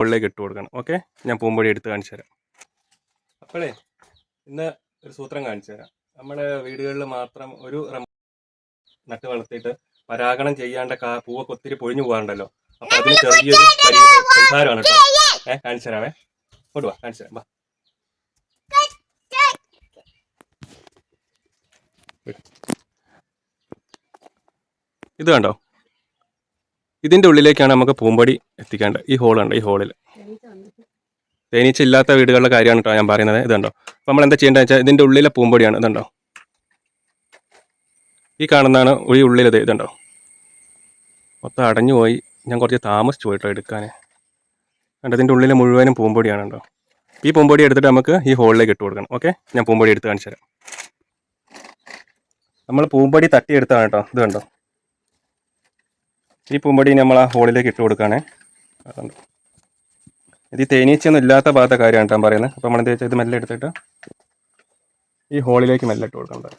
മുകളിലേക്ക് ഇട്ട് കൊടുക്കണം. ഓക്കെ ഞാൻ പൂമ്പൊടി എടുത്ത് കാണിച്ചു തരാം. അപ്പോഴേ ഇന്ന് ഒരു സൂത്രം കാണിച്ചു തരാം. നമ്മുടെ വീടുകളിൽ മാത്രം ഒരു നട്ട് വളർത്തിയിട്ട് പരാഗണം ചെയ്യാണ്ട കാ പൂവൊക്കെ ഒത്തിരി പൊഴിഞ്ഞു പോകാറുണ്ടല്ലോ അപ്പൊ അതിന് ചെറിയൊരു പരിഹാരമാണ് കേട്ടോ. ഏഹ് കാണിച്ചു തരാമേ കൊണ്ടുവാ വാ കാണിച്ചു തരാം. വാ. ഇത് കണ്ടോ? ഇതിന്റെ ഉള്ളിലേക്കാണ് നമുക്ക് പൂമ്പടി എത്തിക്കേണ്ടത് ഈ ഹോളുണ്ട് ഈ ഹോളിൽ തേനീച്ച ഇല്ലാത്ത വീടുകളുടെ കാര്യമാണ് കേട്ടോ ഞാൻ പറയുന്നത്. ഇതുണ്ടോ അപ്പോൾ നമ്മൾ എന്താ ചെയ്യേണ്ടത് വെച്ചാൽ ഇതിന്റെ ഉള്ളിലെ പൂമ്പൊടിയാണ്. ഇതുണ്ടോ ഈ കാണുന്നതാണ് ഈ ഉള്ളിലത്. ഇതുണ്ടോ മൊത്തം അടഞ്ഞു പോയി. ഞാൻ കുറച്ച് താമസിച്ചു പോയിട്ടോ എടുക്കാൻ കണ്ടോ? ഇതിന്റെ ഉള്ളിലെ മുഴുവനും പൂമ്പൊടിയാണ് കേട്ടോ ഈ പൂമ്പൊടി എടുത്തിട്ട് നമുക്ക് ഈ ഹോളിലേക്ക് ഇട്ട് കൊടുക്കണം. ഓക്കെ ഞാൻ പൂമ്പൊടി എടുത്ത് കാണിച്ചു തരാം. നമ്മൾ പൂമ്പൊടി തട്ടിയെടുത്താണ് കേട്ടോ. ഇത് കണ്ടോ? ഈ പൂമ്പടി നമ്മൾ ആ ഹോളിലേക്ക് ഇട്ട് കൊടുക്കുകയാണേ അതുണ്ട് ഇത് തേനീച്ചയൊന്നും ഇല്ലാത്ത ഭാഗത്തെ കാര്യമാണ് കേട്ടോ പറയുന്നത്. അപ്പോൾ നമ്മൾ എന്താ വെച്ചാൽ ഇത് മെല്ലെ എടുത്തിട്ട് ഈ ഹോളിലേക്ക് മെല്ലെ ഇട്ട് കൊടുക്കേണ്ടത്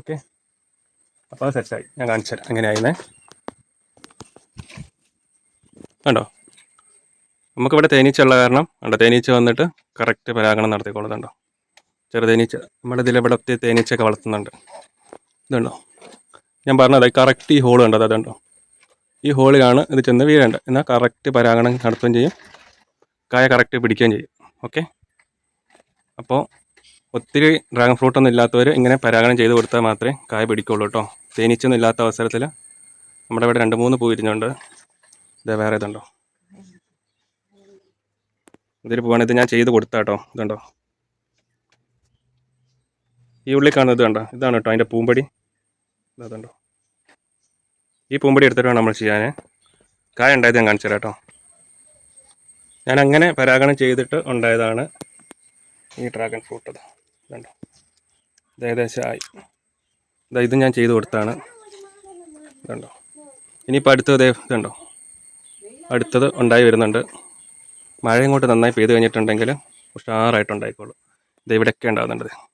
ഓക്കെ. അപ്പോൾ അത് സെറ്റായി ഞാൻ കാണിച്ചു തരാം. എങ്ങനെയായിരുന്നേ കണ്ടോ? നമുക്കിവിടെ തേനീച്ച ഉള്ള കാരണം കണ്ടോ? തേനീച്ച വന്നിട്ട് കറക്റ്റ് പരാഗണം നടത്തിക്കൊള്ളുന്നുണ്ടോ ചെറുതേനീച്ച നമ്മുടെ ഇതിൽ ഇവിടെ ഒത്തിരി തേനീച്ചയൊക്കെ വളർത്തുന്നുണ്ട്. ഇതുണ്ടോ? ഞാൻ പറഞ്ഞത് കറക്റ്റ് ഈ ഹോൾ കണ്ടത് അതുണ്ടോ? ഈ ഹോളിലാണ് ഇത് ചെന്ന് വീഴേണ്ടത്. എന്നാൽ കറക്റ്റ് പരാഗണം നടത്തുകയും ചെയ്യും. കായ കറക്റ്റ് പിടിക്കുകയും ചെയ്യും. ഓക്കെ അപ്പോൾ ഒത്തിരി ഡ്രാഗൺ ഫ്രൂട്ട് ഒന്നും ഇല്ലാത്തവർ ഇങ്ങനെ പരാഗണം ചെയ്ത് കൊടുത്താൽ മാത്രമേ കായ പിടിക്കുള്ളൂ കേട്ടോ. തേനീച്ചൊന്നും ഇല്ലാത്ത അവസരത്തിൽ നമ്മുടെ ഇവിടെ രണ്ട് മൂന്ന് പൂ ഇരിഞ്ഞുണ്ട്. ഇത് വേറെ ഇതുണ്ടോ? ഇതൊരു പൂവാണ്. ഇത് ഞാൻ ചെയ്ത് കൊടുത്താട്ടോ. ഇതുണ്ടോ? ഈ ഉള്ളിൽ കാണുന്നത് കണ്ടോ? ഇതാണ് കേട്ടോ അതിന്റെ പൂമ്പടി. അതുണ്ടോ ഈ പൂമ്പടി എടുത്തിട്ട് വേണം നമ്മൾ ചെയ്യാൻ. കായ ഉണ്ടായത് ഞാൻ കാണിച്ചു തരാം കേട്ടോ. ഞാൻ അങ്ങനെ പരാഗണം ചെയ്തിട്ട് ഉണ്ടായതാണ് ഈ ഡ്രാഗൺ ഫ്രൂട്ട് അത്. കണ്ടോ? ഇത് ഏകദേശം ആയി. ഇതാ ഇത് ഞാൻ ചെയ്ത് കൊടുത്താണ് ഇതുണ്ടോ ഇനിയിപ്പോൾ അടുത്തത് ഇതുണ്ടോ അടുത്തത് ഉണ്ടായി വരുന്നുണ്ട്. മഴ ഇങ്ങോട്ട് നന്നായി പെയ്ത് കഴിഞ്ഞിട്ടുണ്ടെങ്കിൽ ഉഷാറായിട്ടുണ്ടായിക്കോളൂ. ഇത് ഇവിടെയൊക്കെ ഉണ്ടാകുന്നുണ്ട്.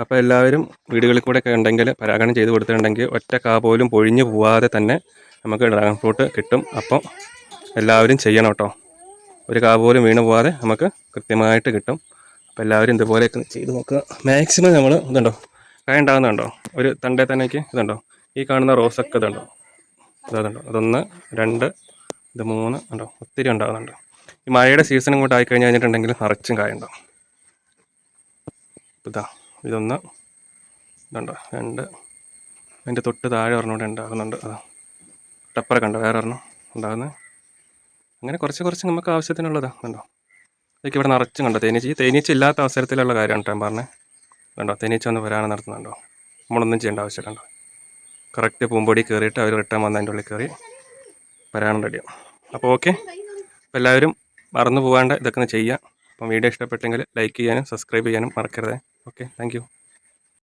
അപ്പോൾ എല്ലാവരും വീടുകളിൽ കൂടെ ഒക്കെ ഉണ്ടെങ്കിൽ പരാഗണം ചെയ്ത് കൊടുത്തിട്ടുണ്ടെങ്കിൽ ഒറ്റ കാ പോലും പൊഴിഞ്ഞു പോവാതെ തന്നെ നമുക്ക് ഡ്രാഗൺ ഫ്രൂട്ട് കിട്ടും. അപ്പോൾ എല്ലാവരും ചെയ്യണം കേട്ടോ. ഒരു കാ പോലും വീണ് പോവാതെ നമുക്ക് കൃത്യമായിട്ട് കിട്ടും. അപ്പോൾ എല്ലാവരും ഇതുപോലെയൊക്കെ ചെയ്ത് നോക്കുക. മാക്സിമം നമ്മൾ ഇതുണ്ടോ? കായ ഉണ്ടാകുന്നുണ്ടോ? ഒരു തണ്ടേ തന്നെക്ക് ഇതുണ്ടോ? ഈ കാണുന്ന റോസൊക്കെ ഇതുണ്ടോ? ഇതുണ്ടോ? അതൊന്ന് രണ്ട് ഇത് മൂന്ന് ഉണ്ടോ ഒത്തിരി ഉണ്ടാകുന്നുണ്ട്. ഈ മഴയുടെ സീസൺ ഇങ്ങോട്ട് ആയി കഴിഞ്ഞ് കഴിഞ്ഞിട്ടുണ്ടെങ്കിൽ നിറച്ചും കായ ഇതാ. ഇതൊന്ന് ഇതുണ്ട് രണ്ട്. അതിന്റെ തൊട്ട് താഴെ ഒരെണ്ണം കൂടെ ഉണ്ടാകുന്നുണ്ട്. അതാ. ടപ്പറ കണ്ടോ വേറെ ഒരെണ്ണം ഉണ്ടാകുന്നത്. അങ്ങനെ കുറച്ച് കുറച്ച് നമുക്ക് ആവശ്യത്തിനുള്ളതാണ് കണ്ടോ. ഇതൊക്കെ ഇവിടെ നിറച്ചും കണ്ടോ തേനീച്ച. തേനീച്ച ഇല്ലാത്ത അവസരത്തിലുള്ള കാര്യമാണ് ഞാൻ പറഞ്ഞത് കണ്ടോ തേനീച്ച ഒന്ന് വരാനും നടത്തുന്നുണ്ടോ. നമ്മളൊന്നും ചെയ്യേണ്ട ആവശ്യമുണ്ടോ കറക്റ്റ് പൂമ്പൊടി കയറിയിട്ട് അവർ റിട്ടേൺ വന്ന് അതിന്റെ ഉള്ളിൽ കയറി വരാനും റെഡിയാവും അപ്പോൾ ഓക്കെ അപ്പോൾ എല്ലാവരും മറന്നു പോകാണ്ട് ഇതൊക്കെ ഒന്ന് ചെയ്യുക. അപ്പം വീഡിയോ ഇഷ്ടപ്പെട്ടെങ്കിൽ ലൈക്ക് ചെയ്യാനും സബ്സ്ക്രൈബ് ചെയ്യാനും മറക്കരുത്. Okay thank